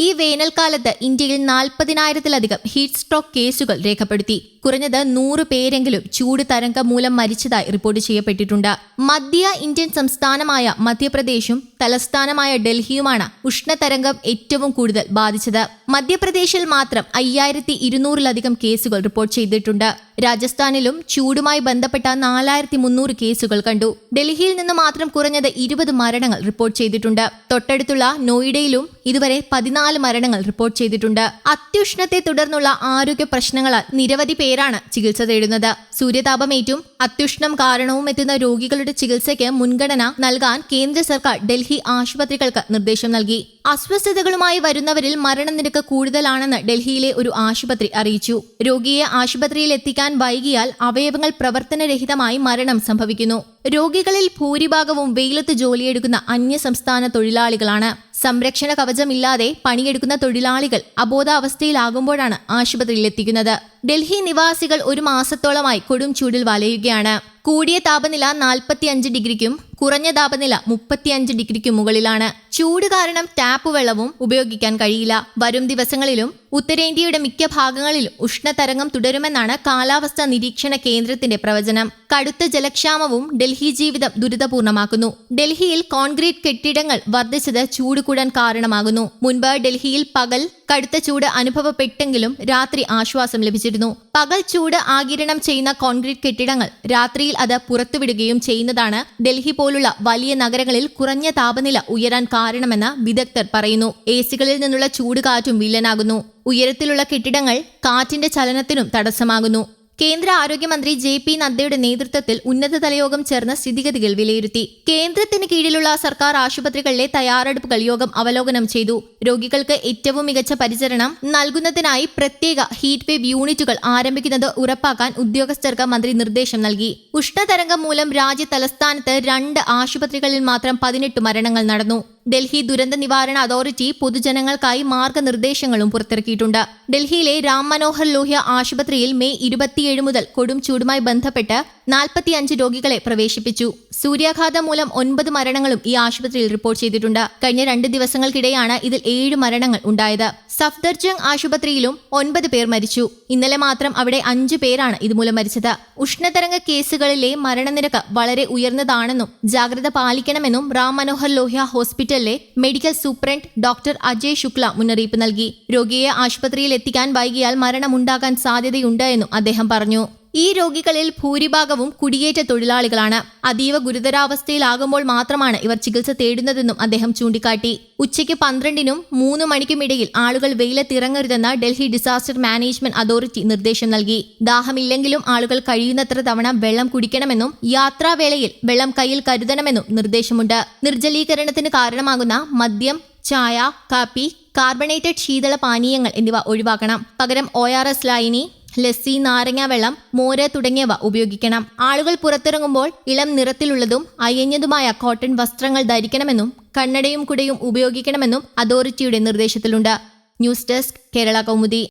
ഈ വേനൽക്കാലത്ത് ഇന്ത്യയിൽ നാൽപ്പതിനായിരത്തിലധികം ഹീറ്റ് സ്ട്രോക്ക് കേസുകൾ രേഖപ്പെടുത്തി. കുറഞ്ഞത് നൂറ് പേരെങ്കിലും ചൂട് തരംഗം മൂലം മരിച്ചതായി റിപ്പോർട്ട് ചെയ്യപ്പെട്ടിട്ടുണ്ട്. മധ്യ ഇന്ത്യൻ സംസ്ഥാനമായ മധ്യപ്രദേശും തലസ്ഥാനമായ ഡൽഹിയുമാണ് ഉഷ്ണതരംഗം ഏറ്റവും കൂടുതൽ ബാധിച്ചത്. മധ്യപ്രദേശിൽ മാത്രം അയ്യായിരത്തി ഇരുന്നൂറിലധികം കേസുകൾ റിപ്പോർട്ട് ചെയ്തിട്ടുണ്ട്. രാജസ്ഥാനിലും ചൂടുമായി ബന്ധപ്പെട്ട നാലായിരത്തി മുന്നൂറ് കേസുകൾ കണ്ടു. ഡൽഹിയിൽ നിന്ന് മാത്രം കുറഞ്ഞത് ഇരുപത് മരണങ്ങൾ റിപ്പോർട്ട് ചെയ്തിട്ടുണ്ട്. തൊട്ടടുത്തുള്ള നോയിഡയിലും ഇതുവരെ പതിനാല് മരണങ്ങൾ റിപ്പോർട്ട് ചെയ്തിട്ടുണ്ട്. അത്യുഷ്ണത്തെ തുടർന്നുള്ള ആരോഗ്യ പ്രശ്നങ്ങളാൽ നിരവധി പേരാണ് ചികിത്സ തേടുന്നത്. സൂര്യതാപമേറ്റും അത്യുഷ്ണം കാരണവും എത്തുന്ന രോഗികളുടെ ചികിത്സയ്ക്ക് മുൻഗണന നൽകാൻ കേന്ദ്ര സർക്കാർ ഡൽഹി ആശുപത്രികൾക്ക് നിർദ്ദേശം നൽകി. അസ്വസ്ഥതകളുമായി വരുന്നവരിൽ മരണനിരക്ക് കൂടുതലാണെന്ന് ഡൽഹിയിലെ ഒരു ആശുപത്രി അറിയിച്ചു. രോഗിയെ ആശുപത്രിയിൽ എത്തിക്കാൻ വൈകിയാൽ അവയവങ്ങൾ പ്രവർത്തനരഹിതമായി മരണം സംഭവിക്കുന്നു. രോഗികളിൽ ഭൂരിഭാഗവും വെയിലത്ത് ജോലിയെടുക്കുന്ന അന്യസംസ്ഥാന തൊഴിലാളികളാണ്. സംരക്ഷണ കവചമില്ലാതെ പണിയെടുക്കുന്ന തൊഴിലാളികൾ അബോധാവസ്ഥയിലാകുമ്പോഴാണ് ആശുപത്രിയിൽ എത്തിക്കുന്നത്. ഡൽഹി നിവാസികൾ ഒരു മാസത്തോളമായി കൊടും ചൂടിൽ വലയുകയാണ്. കൂടിയ താപനില നാൽപ്പത്തിയഞ്ച് ഡിഗ്രിക്കും കുറഞ്ഞ താപനില മുപ്പത്തിയഞ്ച് ഡിഗ്രിക്കും മുകളിലാണ്. ചൂട് കാരണം ടാപ്പ് വെള്ളവും ഉപയോഗിക്കാൻ കഴിയില്ല. വരും ദിവസങ്ങളിലും ഉത്തരേന്ത്യയുടെ മിക്ക ഭാഗങ്ങളിലും ഉഷ്ണതരംഗം തുടരുമെന്നാണ് കാലാവസ്ഥാ നിരീക്ഷണ കേന്ദ്രത്തിന്റെ പ്രവചനം. കടുത്ത ജലക്ഷാമവും ഡൽഹി ജീവിതം ദുരിതപൂർണമാക്കുന്നു. ഡൽഹിയിൽ കോൺക്രീറ്റ് കെട്ടിടങ്ങൾ വർദ്ധിച്ചത് ചൂട് കൂടാൻ കാരണമാകുന്നു. മുൻപ് ഡൽഹിയിൽ പകൽ കടുത്ത ചൂട് അനുഭവപ്പെട്ടെങ്കിലും രാത്രി ആശ്വാസം ലഭിച്ചിരുന്നു. പകൽ ചൂട് ആകിരണം ചെയ്യുന്ന കോൺക്രീറ്റ് കെട്ടിടങ്ങൾ രാത്രിയിൽ അത് പുറത്തുവിടുകയും ചെയ്യുന്നതാണ് ഡൽഹി പോലുള്ള വലിയ നഗരങ്ങളിൽ കുറഞ്ഞ താപനില ഉയരാൻ കാരണമെന്ന് വിദഗ്ധർ പറയുന്നു. എ സികളിൽ നിന്നുള്ള ചൂട് കാറ്റും വില്ലനാകുന്നു. ഉയരത്തിലുള്ള കെട്ടിടങ്ങൾ കാറ്റിന്റെ ചലനത്തിനും തടസ്സമാകുന്നു. കേന്ദ്ര ആരോഗ്യമന്ത്രി ജെ പി നദ്ദയുടെ നേതൃത്വത്തിൽ ഉന്നതതല യോഗം ചേർന്ന് സ്ഥിതിഗതികൾ വിലയിരുത്തി. കേന്ദ്രത്തിന് കീഴിലുള്ള സർക്കാർ ആശുപത്രികളിലെ തയ്യാറെടുപ്പുകൾ യോഗം അവലോകനം ചെയ്തു. രോഗികൾക്ക് ഏറ്റവും മികച്ച പരിചരണം നൽകുന്നതിനായി പ്രത്യേക ഹീറ്റ് വേവ് യൂണിറ്റുകൾ ആരംഭിക്കുന്നത് ഉറപ്പാക്കാൻ ഉദ്യോഗസ്ഥർക്ക് മന്ത്രി നിർദ്ദേശം നൽകി. ഉഷ്ണതരംഗം മൂലം രാജ്യ തലസ്ഥാനത്ത് രണ്ട് ആശുപത്രികളിൽ മാത്രം പതിനെട്ട് മരണങ്ങൾ നടന്നു. ഡൽഹി ദുരന്ത നിവാരണ അതോറിറ്റി പൊതുജനങ്ങൾക്കായി മാർഗനിർദ്ദേശങ്ങളും പുറത്തിറക്കിയിട്ടുണ്ട്. ഡൽഹിയിലെ രാം മനോഹർ ലോഹ്യ ആശുപത്രിയിൽ മെയ് ഇരുപത്തിയേഴ് മുതൽ കൊടും ചൂടുമായി ബന്ധപ്പെട്ട് നാൽപ്പത്തിയഞ്ച് രോഗികളെ പ്രവേശിപ്പിച്ചു. സൂര്യാഘാതം മൂലം ഒൻപത് മരണങ്ങളും ഈ ആശുപത്രിയിൽ റിപ്പോർട്ട് ചെയ്തിട്ടുണ്ട്. കഴിഞ്ഞ രണ്ട് ദിവസങ്ങൾക്കിടെയാണ് ഇതിൽ ഏഴ് മരണങ്ങൾ ഉണ്ടായത്. സഫ്ദർജംഗ് ആശുപത്രിയിലും ഒൻപത് പേർ മരിച്ചു. ഇന്നലെ മാത്രം അവിടെ അഞ്ചു പേരാണ് ഇതുമൂലം മരിച്ചത്. ഉഷ്ണതരംഗ കേസുകളിലെ മരണനിരക്ക് വളരെ ഉയർന്നതാണെന്നും ജാഗ്രത പാലിക്കണമെന്നും റാം മനോഹർ ലോഹ്യ ഹോസ്പിറ്റലിലെ medical superintendent doctor Ajay Shukla മുന്നറിയിപ്പ് നൽകി. രോഗിയെ ആശുപത്രിയിൽ എത്തിക്കാൻ വൈകിയാൽ മരണമുണ്ടാകാൻ സാധ്യതയുണ്ട് എന്നും അദ്ദേഹം പറഞ്ഞു. ഈ രോഗികളിൽ ഭൂരിഭാഗവും കുടിയേറ്റ തൊഴിലാളികളാണ്. അതീവ ഗുരുതരാവസ്ഥയിലാകുമ്പോൾ മാത്രമാണ് ഇവർ ചികിത്സ തേടുന്നതെന്നും അദ്ദേഹം ചൂണ്ടിക്കാട്ടി. ഉച്ചയ്ക്ക് പന്ത്രണ്ടിനും മൂന്ന് മണിക്കും ഇടയിൽ ആളുകൾ വെയിലത്തിറങ്ങരുതെന്ന് ഡൽഹി ഡിസാസ്റ്റർ മാനേജ്മെന്റ് അതോറിറ്റി നിർദ്ദേശം നൽകി. ദാഹമില്ലെങ്കിലും ആളുകൾ കഴിയുന്നത്ര തവണ വെള്ളം കുടിക്കണമെന്നും യാത്രാവേളയിൽ വെള്ളം കയ്യിൽ കരുതണമെന്നും നിർദ്ദേശമുണ്ട്. നിർജലീകരണത്തിന് കാരണമാകുന്ന മദ്യം ചായ കാപ്പി കാർബണേറ്റഡ് ശീതള പാനീയങ്ങൾ എന്നിവ ഒഴിവാക്കണം. പകരം ഒ ആർ എസ് ലായനി ലസ്സി നാരങ്ങ വെള്ളം മോര് തുടങ്ങിയവ ഉപയോഗിക്കണം. ആളുകൾ പുറത്തിറങ്ങുമ്പോൾ ഇളം നിറത്തിലുള്ളതും അയഞ്ഞതുമായ കോട്ടൺ വസ്ത്രങ്ങൾ ധരിക്കണമെന്നും കണ്ണടയും കുടയും ഉപയോഗിക്കണമെന്നും അതോറിറ്റിയുടെ നിർദ്ദേശത്തിലുണ്ട്. News desk Kerala Kaumudi.